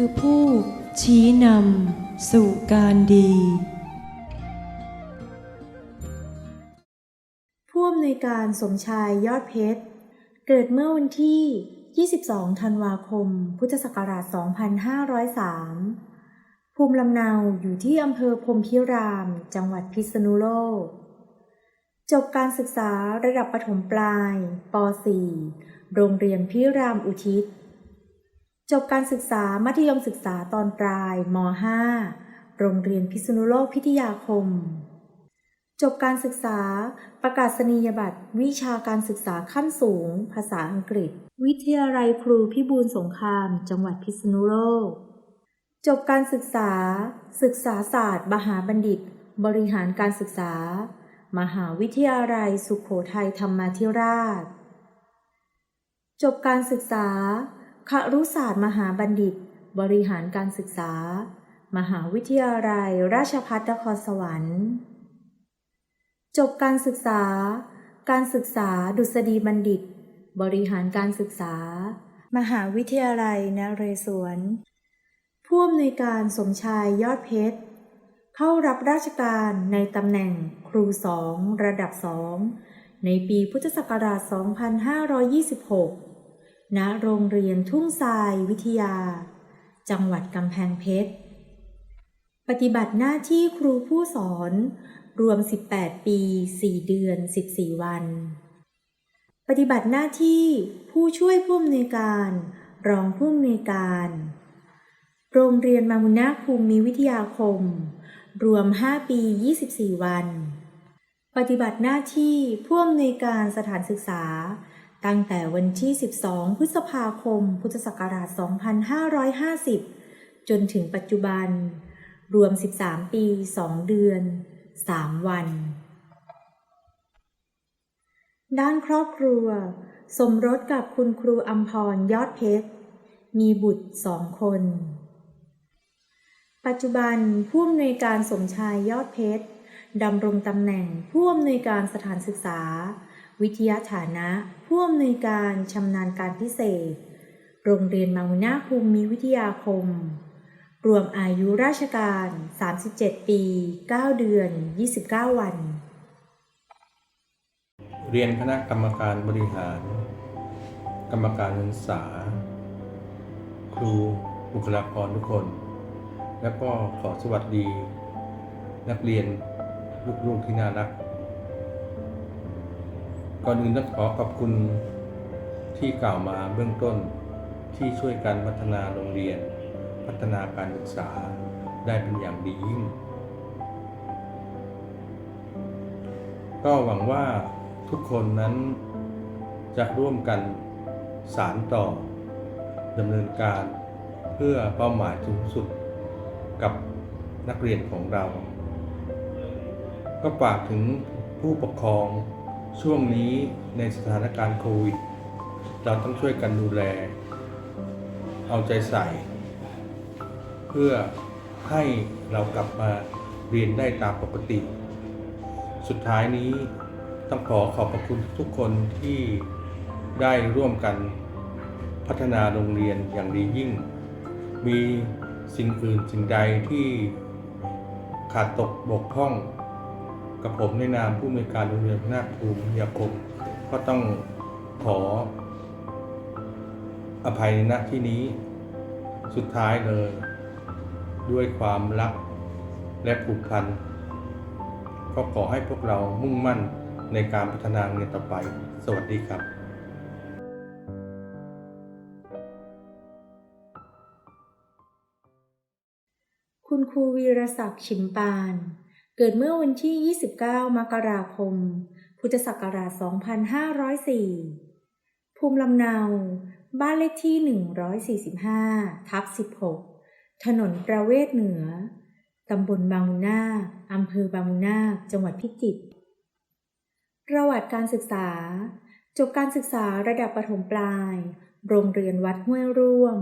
คือผู้ชี้นำสู่การดี ผู้อำนวยการสมชายยอดเพชร เกิดเมื่อวันที่ 22 ธันวาคม พุทธศักราช 2503 ภูมิลำเนาอยู่ที่อำเภอพรมพิราม จังหวัดพิษณุโลก จบการศึกษาระดับประถมปลายป .4 โรงเรียนพิรามอุทิศ จบการศึกษามัธยมศึกษาตอนปลายม .5 โรงเรียนพิษณุโลกพิทยาคม จบการศึกษาประกาศนียบัตร วิชาการศึกษาขั้นสูง ภาษาอังกฤษ วิทยาลัยครูพิบูลสงคราม จังหวัดพิษณุโลก จบการศึกษา ศึกษาศาสตร์ มหาบัณฑิต บริหารการศึกษา มหาวิทยาลัยสุขโขทัยธรรมาธิราช จบการศึกษา ครุศาสตร์มหาบัณฑิต บริหารการศึกษา มหาวิทยาลัย ราชภัฏนครสวรรค์ จบการศึกษา การศึกษาดุษฎีบัณฑิต บริหารการศึกษา มหาวิทยาลัยนเรศวรผู้อำนวยการสมชายยอดเพชร เข้ารับราชการในตำแหน่งครูสองระดับสองในปีพุทธศักราช 2526 ณโรงเรียนทุ่งทรายวิทยา จังหวัดกำแพงเพชร ปฏิบัติหน้าที่ครูผู้สอน รวม 18 ปี 4 เดือน 14 วัน ปฏิบัติหน้าที่ผู้ช่วยผู้อำนวยการ รองผู้อำนวยการ โรงเรียนมามุนาภูมิวิทยาคม รวม 5 ปี 24 วัน ปฏิบัติหน้าที่ผู้อำนวยการสถานศึกษา ตั้งแต่วันที่ 12 พฤษภาคม พุทธศักราช 2550 จนถึงปัจจุบัน รวม 13 ปี 2 เดือน 3 วัน ด้านครอบครัว สมรสกับคุณครูอัมพรยอดเพชร มีบุตรสองคน ปัจจุบันผู้อำนวยการสมชายยอดเพชรดำรงตำแหน่งผู้อำนวยการสถานศึกษา วิทยาฐานะ ผู้อำนวยการชำนาญการพิเศษ โรงเรียนมาวุนาภูมิวิทยาคม รวมอายุราชการ 37 ปี 9 เดือน 29 วัน เรียนคณะกรรมการบริหาร กรรมการศึกษา ครูบุคลากรทุกคน แล้วก็ขอสวัสดี นักเรียนลูกๆที่น่ารัก ก่อนอื่นต้องขอขอบคุณที่กล่าวมาเบื้องต้นที่ช่วยกันพัฒนาโรงเรียน พัฒนาการศึกษาได้เป็นอย่างดียิ่ง ก็หวังว่าทุกคนนั้นจะร่วมกันสารต่อดำเนินการเพื่อเป้าหมายสูงสุดกับนักเรียนของเรา ก็ฝากถึงผู้ปกครอง ช่วงนี้ในสถานการณ์โควิด เราต้องช่วยกันดูแล เอาใจใส่ เพื่อให้เรากลับมาเรียนได้ตามปกติ สุดท้ายนี้ต้องขอขอบพระคุณทุกคนที่ได้ร่วมกันพัฒนาโรงเรียนอย่างดียิ่ง มีสิ่งอื่นสิ่งใดที่ขาดตกบกพร่อง กับผมในนามผู้อำนวยการโรงเรียนพนาคภูมิยาคมก็ต้องขอ อภัยในหน้าที่นี้ สุดท้ายเลย ด้วยความรักและผูกพัน ก็ขอให้พวกเรามุ่งมั่นในการพัฒนาโรงเรียนต่อไป สวัสดีครับคุณครูวีรศักดิ์ชิมปาน เกิดเมื่อวันที่ 29 มกราคม พุทธศักราช 2504 ภูมิลำเนา บ้านเลขที่ 145 ทับ 16 ถนนประเวศเหนือ ตำบลบางมุนาอำเภอบางมุนาจังหวัดพิจิตร ประวัติการศึกษา จบการศึกษาระดับประถมปลาย โรงเรียนวัดห้วยร่วม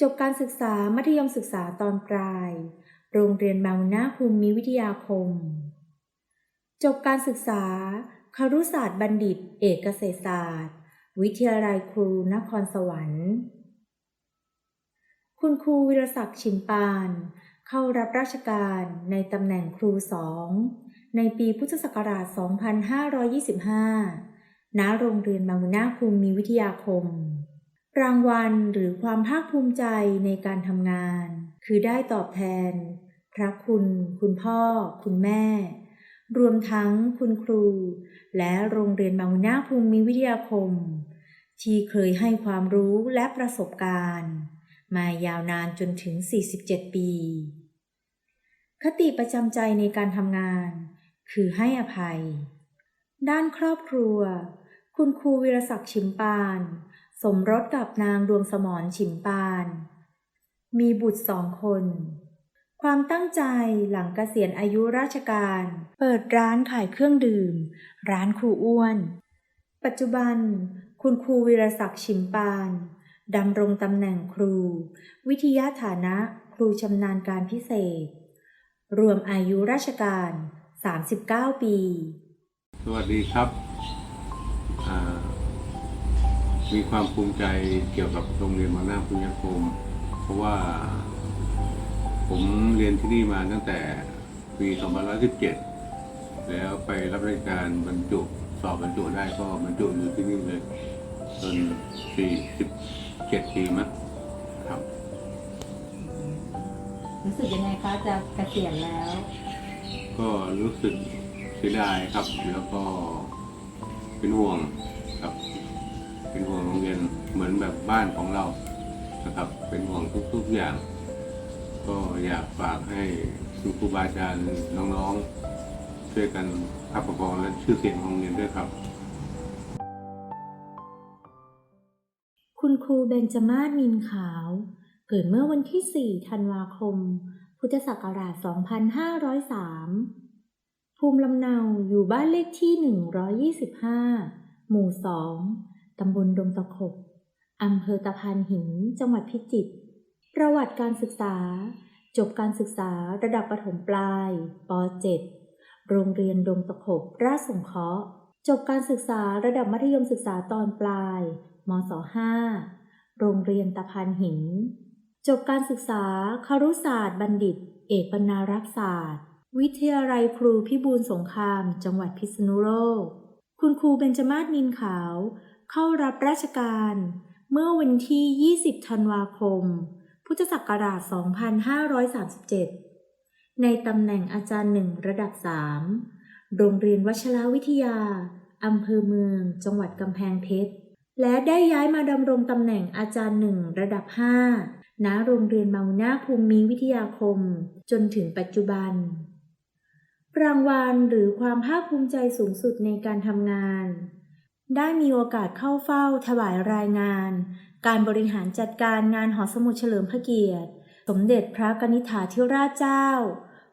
จบการศึกษามัธยมศึกษาตอนปลาย โรงเรียนบางมุนาคภูมิวิทยาคม จบการศึกษาครุศาสตร์บัณฑิต เอกเกษตรศาสตร์ วิทยาลัยครูนครสวรรค์ คุณครูวิรศักดิ์ชิมปาน เข้ารับราชการในตำแหน่งครูสองในปีพุทธศักราช 2525 ณ โรงเรียนบางนาภูมิวิทยาคม รางวัลหรือความภาคภูมิใจในการทำงาน คือได้ตอบแทน พระคุณ คุณพ่อ คุณแม่ รวมทั้งคุณครู และโรงเรียนบางนาภูมิวิทยาคม ที่เคยให้ความรู้และประสบการณ์ มายาวนานจนถึง 47 ปี คติประจำใจในการทำงาน คือให้อภัย ด้านครอบครัว คุณครูวิรศักดิ์ชิมปาน สมรสกับนางดวงสมรชิมปาน มีบุตรสองคน ความตั้งใจหลังเกษียณอายุราชการ เปิดร้านขายเครื่องดื่ม ร้านครูอ้วน ปัจจุบัน คุณครูวิรศักดิ์ชิมปานดำรงตำแหน่งครู วิทยาฐานะครูชำนาญการพิเศษ รวมอายุราชการ 39 ปี สวัสดีครับ มีความภูมิใจเกี่ยวกับโรงเรียนมานาพุญญคม เพราะว่า ผมเรียนที่นี่มาตั้งแต่ปี2517 แล้วไปรับราชการบรรจุสอบบรรจุได้ก็บรรจุอยู่ที่นี่เลยจน47 ปีมั้งครับ รู้สึกยังไงคะจะเกษียณแล้ว ก็รู้สึกเสียดายครับ แล้วก็เป็นห่วงครับ เป็นห่วงโรงเรียนเหมือนแบบบ้านของเรานะครับ เป็นห่วงทุกๆอย่าง ก็อยากฝากให้คุณครูบาอาจารย์น้องๆ ช่วยกันพับประคองและชื่อเสียงของโรงเรียนด้วยครับ คุณครูเบญจมาศนินขาว เกิดเมื่อวันที่ 4 ธันวาคม พุทธศักราช 2503 ภูมิลำเนาอยู่บ้านเลขที่ 125 หมู่ 2 ตำบลดงตะขบอำเภอตะพานหิน จังหวัดพิจิตร ประวัติการศึกษา จบการศึกษาระดับประถมปลายป .7 โรงเรียนดงตะขบราชสงเคราะห์ จบการศึกษาระดับมัธยมศึกษาตอนปลายมศ 5 โรงเรียนตะพานหิน จบการศึกษาคารุศาสตร์บัณฑิต เอกบรรณารักษศาสตร์ วิทยาลัยครูพิบูลสงคราม จังหวัดพิษณุโลก คุณครูเบญจมาศนินขาว เข้ารับราชการ เมื่อวันที่ 20 ธันวาคม พุทธศักราช 2537 ในตำแหน่งอาจารย์หนึ่งระดับ 3 โรงเรียนวชรวิทยา อำเภอเมือง จังหวัดกำแพงเพชร และได้ย้ายมาดำรงตำแหน่งอาจารย์หนึ่งระดับ 5 ณ โรงเรียนเมานาภูมิวิทยาคม จนถึงปัจจุบัน รางวัลหรือความภาคภูมิใจสูงสุดในการทำงานได้มีโอกาสเข้าเฝ้าถวายรายงาน การบริหารจัดการงานหอสมุดเฉลิมพระเกียรติ สมเด็จพระกนิษฐาธิราชเจ้า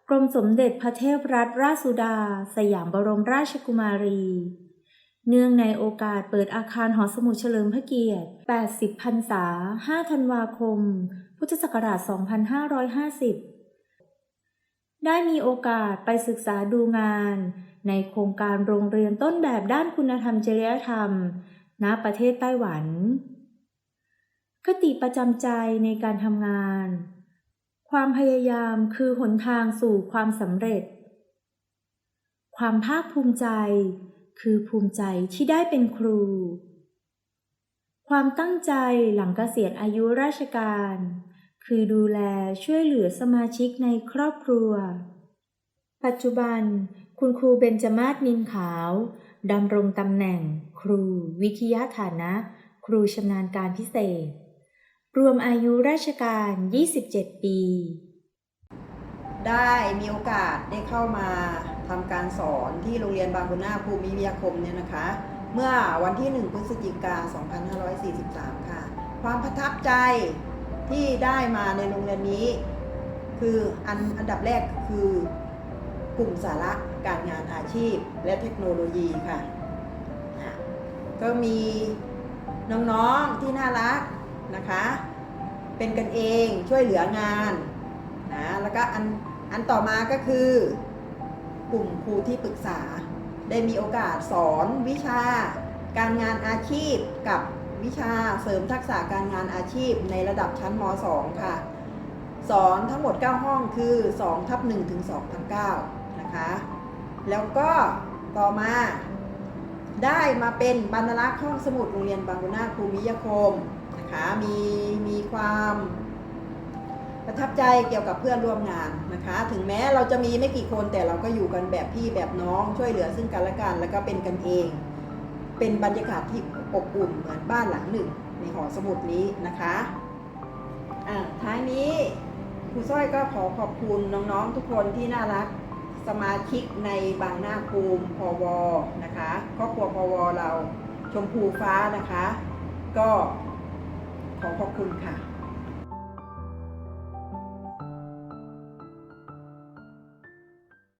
กรมสมเด็จพระเทพรัตนราชสุดา สยามบรมราชกุมารี เนื่องในโอกาสเปิดอาคารหอสมุดเฉลิมพระเกียรติ 80พรรษา 5 ธันวาคม พุทธศักราช 2550 ได้มีโอกาสไปศึกษาดูงาน ในโครงการโรงเรียนต้นแบบด้านคุณธรรมจริยธรรม ณ ประเทศไต้หวัน คติประจำใจในการทำงาน ความพยายามคือหนทางสู่ความสำเร็จ ความภาคภูมิใจ คือภูมิใจที่ได้เป็นครู ความตั้งใจหลังเกษียณอายุราชการ คือดูแลช่วยเหลือสมาชิกในครอบครัว ปัจจุบัน คุณครูเบญจมาศนินขาวดำรงตำแหน่ง ครู วิทยาฐานะ ครูชำนาญการพิเศษ รวมอายุราชการ 27 ปี ได้มีโอกาสได้เข้ามาทำการสอนที่โรงเรียนบางบุนาภูมิวิทยาคมเนี่ยนะคะ เมื่อวันที่ 1 พฤศจิกา 2543 ค่ะ ความประทับใจที่ได้มาในโรงเรียนนี้ คืออันอันดับแรกคือกลุ่มสาระการงานอาชีพและเทคโนโลยีค่ะ ก็มีน้องๆที่น่ารัก นะคะ เป็นกันเองช่วยเหลืองานนะแล้วก็อันอันต่อมาก็คือกลุ่มครูที่ปรึกษา ได้มีโอกาสสอนวิชาการงานอาชีพกับวิชาเสริมทักษะการงานอาชีพในระดับชั้นม .2 ค่ะ สอนทั้งหมด 9 ห้องคือ2ทับ1ถึง2ทับ9นะคะ แล้วก็ต่อมาได้มาเป็นบรรลักษ์ห้องสมุดโรงเรียนบางบุนาภูมิยคม นะคะมีมีความประทับใจเกี่ยวกับเพื่อนร่วมงานนะคะ ถึงแม้เราจะมีไม่กี่คนแต่เราก็อยู่กันแบบพี่แบบน้องช่วยเหลือซึ่งกันและกัน แล้วก็เป็นกันเอง เป็นบรรยากาศที่อบอุ่นเหมือนบ้านหลังหนึ่ง ในหอสมุดนี้นะคะอ่าท้ายนี้ครูสร้อยก็ขอขอบคุณน้องๆทุกคนที่น่ารักสมาชิกในบางนาภูมิพวนะคะครอบครัวพวเราชมพูฟ้านะคะ ก็ ขอขอบคุณค่ะ